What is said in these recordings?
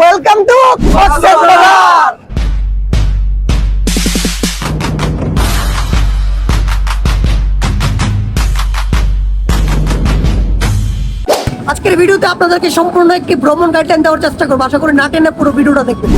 Welcome to আজকের ভিডিওতে আপনাদেরকে সম্পূর্ণ একটি ভ্রমণ গাইডলাইন দেওয়ার চেষ্টা করব। আশা করি না টেনে পুরো ভিডিওটা দেখবেন।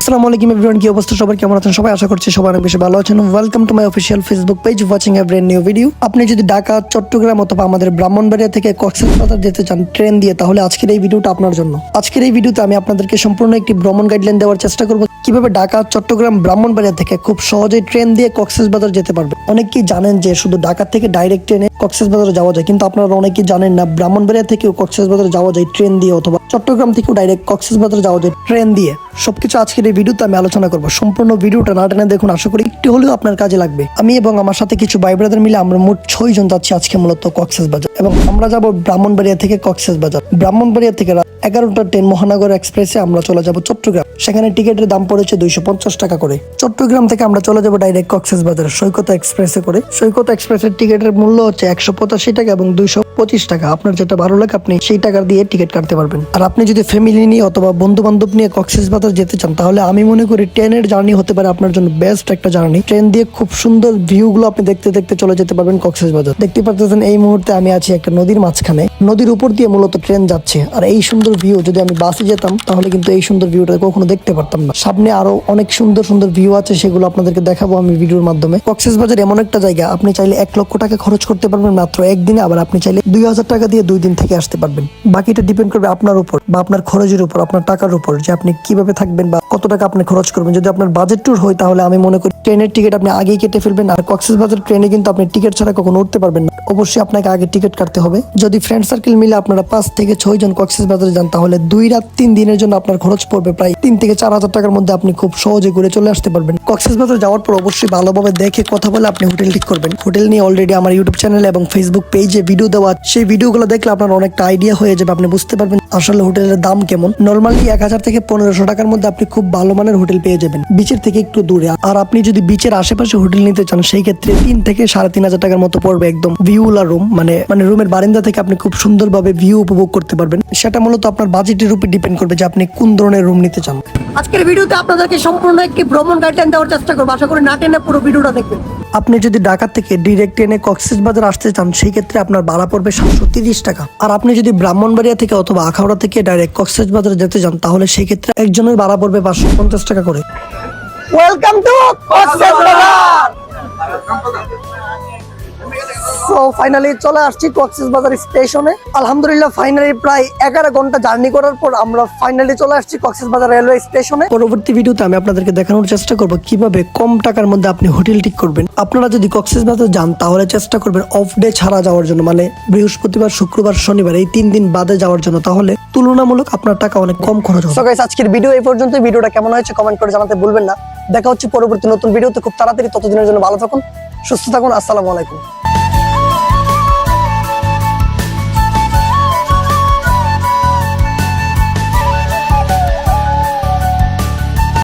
আসসালামু আলাইকুম এভরিওয়ান কি অবস্থা? সবার কেমন আছেন? সবাই আশা করছি সবার অনেক বেশি ভালো আছেন। Welcome to my official Facebook page watching a brand new video আপনি যদি ঢাকা, চট্টগ্রাম অথবা আমাদের ব্রাহ্মণবাড়িয়া থেকে কক্সবাজার যেতে চান ট্রেন দিয়ে, তাহলে আজকের এই ভিডিওটা আপনার জন্য। আজকের এই ভিডিওতে আমি আপনাদেরকে সম্পূর্ণ একটি ভ্রমণ গাইডলাইন দেওয়ার চেষ্টা করব। কীভাবে ঢাকা, চট্টগ্রাম, ব্রাহ্মণবাড়িয়া থেকে খুব সহজেই ট্রেন দিয়ে কক্সবাজার যেতে পারবে? অনেকেই জানেন যে শুধু ঢাকা থেকে ডাইরেক্ট ট্রেনে কক্সবাজার যাওয়া যায়, কিন্তু আপনারা অনেকেই জানেন না ব্রাহ্মণবাড়িয়া থেকেও কক্সবাজার যাওয়া যায় ট্রেন দিয়ে অথবা চট্টগ্রাম থেকেও ডাইরেক্ট কক্সবাজার যাওয়া যায় ট্রেন দিয়ে। সবকিছু আজকের এই ভিডিওতে আমি আলোচনা করব। সম্পূর্ণ ভিডিওটা না টেনে দেখুন, আশা করি একটু হলেও আপনার কাজে লাগবে। আমি এবং আমার সাথে কিছু ভাই ব্রাদার মিলে আমরা মোট ছয় জন যাচ্ছি আজকে মূলত কক্সবাজার। এবং আমরা যাব ব্রাহ্মণবাড়িয়া থেকে কক্সবাজার। ব্রাহ্মণবাড়িয়া থেকে এগারোটা ট্রেন মহানগর এক্সপ্রেসে আমরা চলে যাব চট্টগ্রাম। সেখানে টিকিটের দাম পড়েছে দুইশো পঞ্চাশ টাকা করে। চট্টগ্রাম থেকে আমরা চলে যাব ডাইরেক্ট কক্সেস বাজার সৈকত এক্সপ্রেসে করে। সৈকত এক্সপ্রেসের টিকিটের মূল্য হচ্ছে একশো পঁচাশি টাকা এবং দুইশো পঁচিশ টাকা। আপনার যেটা ভালো লাগে, আপনি সেই টাকা দিয়ে টিকিট কাটতে পারবেন। আর আপনি যদি ফ্যামিলি নিয়ে অথবা বন্ধু বান্ধব নিয়ে কক্সবাজার যেতে চান, তাহলে আমি মনে করি ট্রেনের জার্নি হতে পারে আপনার জন্য বেস্ট একটা জার্নি ট্রেন দিয়ে খুব সুন্দর ভিউ গুলো আপনি দেখতে দেখতে চলে যেতে পারবেন কক্সবাজার দেখতে পাচ্ছেন এই মুহূর্তে আমি আছি একটা নদীর মাঝখানে। নদীর উপর দিয়ে মূলত ট্রেন যাচ্ছে। আর এই সুন্দর ভিউ যদি আমি বাসে যেতাম, তাহলে কিন্তু এই সুন্দর ভিউটা কখনো দেখতে পারতাম না। সামনে আরও অনেক সুন্দর সুন্দর ভিউ আছে, সেগুলো আপনাদেরকে দেখাবো আমি ভিডিওর মাধ্যমে। কক্সেস বাজার এমন একটা জায়গা, আপনি চাইলে এক লক্ষ টাকা খরচ করতে পারবেন মাত্র একদিনে, আবার আপনি চাইলে দুই হাজার টাকা দিয়ে দুই দিন থেকে আসতে পারবেন। বাকিটা ডিপেন্ড করবে আপনার উপর বা আপনার খরচের উপর, আপনার টাকার উপর যে আপনি কীভাবে থাকবেন বা কত টাকা আপনি খরচ করবেন। যদি আপনার বাজেট ট্যুর হয় তাহলে আমি মনে করি ট্রেনের টিকিট আপনি আগেই কেটে ফেলবেন আর কক্সবাজার ট্রেনে কিন্তু আপনি টিকিট ছাড়া কখনো উঠতে পারবেন না। অবশ্যই আপনাকে আগে টিকিট কাটতে হবে। যদি ফ্রেন্ড সার্কেল মিলে আপনারা পাঁচ থেকে ছয় জন কক্সবাজারে যান, তাহলে দুই রাত তিন দিনের জন্য আপনার খরচ পড়বে প্রায় তিন থেকে চার হাজার টাকার মধ্যে আপনি খুব সহজে ঘুরে চলে আসতে পারবেন। কক্সবাজার যাওয়ার পর অবশ্যই ভালোভাবে দেখে কথা বলে আপনি হোটেল ঠিক করবেন। হোটেল নিয়ে অলরেডি আমার ইউটিউব চ্যানেল এবং ফেসবুক পেজে ভিডিও দেওয়া। সেই ভিডিওগুলো দেখলে আপনার অনেকটা আইডিয়া হয়ে যাবে, আপনি বুঝতে পারবেন আসলে হোটেলের দাম কেমন। নর্মালি এক হাজার থেকে পনেরোশো টাকার মধ্যে আপনি খুব ভালো মানের হোটেল পেয়ে যাবেন। বিচের থেকে একটু দূরে। আর আপনি যদি বিচের আশেপাশে হোটেল নিতে চান সেই ক্ষেত্রে তিন থেকে সাড়ে তিন হাজার টাকার মতো পড়বে একদম ভিউলা রুম মানে মানে রুমের বারিন্দা থেকে আপনি খুব সুন্দরভাবে ভিউ উপভোগ করতে পারবেন। সেটা মূলত আপনার বাজেটের উপর ডিপেন্ড করবে যে আপনি কোন ধরনের রুম নিতে চান। আজকের ভিডিওতে আপনাদেরকে সম্পূর্ণ একটি ভ্রমণ গাইডলাইন দেওয়ার চেষ্টা করব। আশা করি না টেনে পুরো ভিডিওটা দেখবেন। আপনি যদি ঢাকা থেকে ডিরেক্ট ট্রেনে কক্সবাজার আসতে চান সেই ক্ষেত্রে আপনার ভাড়া পড়বে সাতশো তিরিশ টাকা। আর আপনি যদি ব্রাহ্মণবাড়িয়া থেকে অথবা আখাউড়া থেকে ডাইরেক্ট কক্সবাজার যেতে চান তাহলে সেই ক্ষেত্রে একজনের ভাড়া পড়বে পাঁচশো পঞ্চাশ টাকা করে। ওয়েলকাম টু সো ফাইনালি চলে আসছি কক্সবাজার স্টেশনে আলহামদুলিল্লাহ ফাইনালি প্রায় এগারো ঘণ্টা জার্নি করার পর আমরা ফাইনালি চলে আসছি কক্সবাজার রেলওয়ে স্টেশনে পরবর্তী ভিডিওতে আমি আপনাদেরকে দেখানোর চেষ্টা করব কীভাবে কম টাকার মধ্যে আপনি হোটেল ঠিক করবেন। আপনারা যদি কক্সবাজার যান তাহলে চেষ্টা করবেন অফ ডে ছাড়া যাওয়ার জন্য। মানে বৃহস্পতিবার শুক্রবার শনিবার এই তিন দিন বাদে যাওয়ার জন্য। তাহলে তুলনামূলক আপনার টাকা অনেক কম খরচ হবে। গাইস আজকের ভিডিও এই পর্যন্ত ভিডিওটা কেমন হয়েছে কমেন্ট করে জানাতে ভুলবেন না। দেখা হচ্ছে পরবর্তী নতুন ভিডিওতে খুব তাড়াতাড়ি ততদিনের জন্য ভালো থাকুন সুস্থ থাকুন। আসসালামু আলাইকুম।